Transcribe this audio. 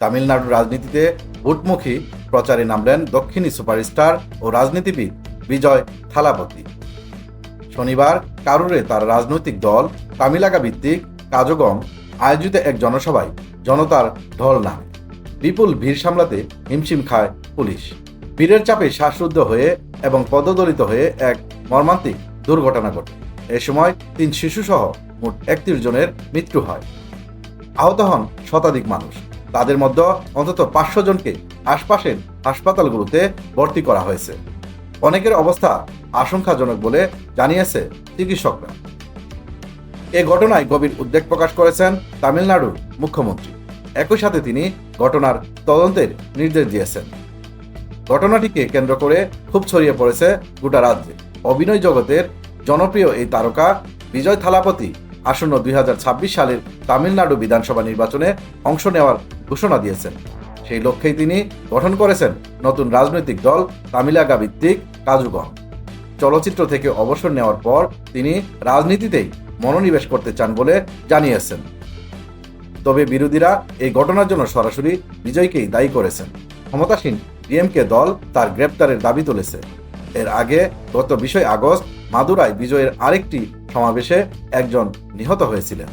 তামিলনাড়ুর রাজনীতিতে ভোটমুখী প্রচারে নামলেন দক্ষিণী সুপারস্টার ও রাজনীতিবিদ বিজয় থালাপতি। শনিবার কারুরে তার রাজনৈতিক দল তামিলাকা ভিত্তিক কাজগম আয়োজিত এক জনসভায় জনতার ঢল নামে। বিপুল ভিড় সামলাতে হিমশিম খায় পুলিশ। ভিড়ের চাপে শ্বাসরুদ্ধ হয়ে এবং পদদলিত হয়ে এক মর্মান্তিক দুর্ঘটনা ঘটে। এ সময় তিন শিশুসহ মোট একত্রিশ জনের মৃত্যু হয়। আহত হন শতাধিক মানুষ। তাদের মধ্যে অন্তত পাঁচশো জনকে আশপাশের হাসপাতালগুলোতে ভর্তি করা হয়েছে। অনেকের অবস্থা আশঙ্কাজনক বলে জানিয়েছে চিকিৎসকরা। এ ঘটনায় গভীর উদ্বেগ প্রকাশ করেছেন তামিলনাড়ুর মুখ্যমন্ত্রী। একই সাথে তিনি ঘটনার তদন্তের নির্দেশ দিয়েছেন। ঘটনাটিকে কেন্দ্র করে খুব ছড়িয়ে পড়েছে গোটা রাজ্যে। অভিনয় জগতের জনপ্রিয় এই তারকা বিজয় থালাপতি আসন্ন দুই হাজার ছাব্বিশ সালের তামিলনাড়ু বিধানসভা নির্বাচনে অংশ নেওয়ার ঘোষণা দিয়েছেন। সেই লক্ষ্যেই তিনি গঠন করেছেন নতুন রাজনৈতিক দল তামিলাগা ভিত্তিক কাজুগম চলচ্চিত্র থেকে অবসর নেওয়ার পর তিনি রাজনীতিতেই মনোনিবেশ করতে চান বলে জানিয়েছেন। তবে বিরোধীরা এই ঘটনার জন্য সরাসরি বিজয়কেই দায়ী করেছেন। ক্ষমতাসীন ডিএমকে দল তার গ্রেপ্তারের দাবি তুলেছে। এর আগে গত বিশই আগস্ট মাদুরায় বিজয়ের আরেকটি সমাবেশে একজন নিহত হয়েছিলেন।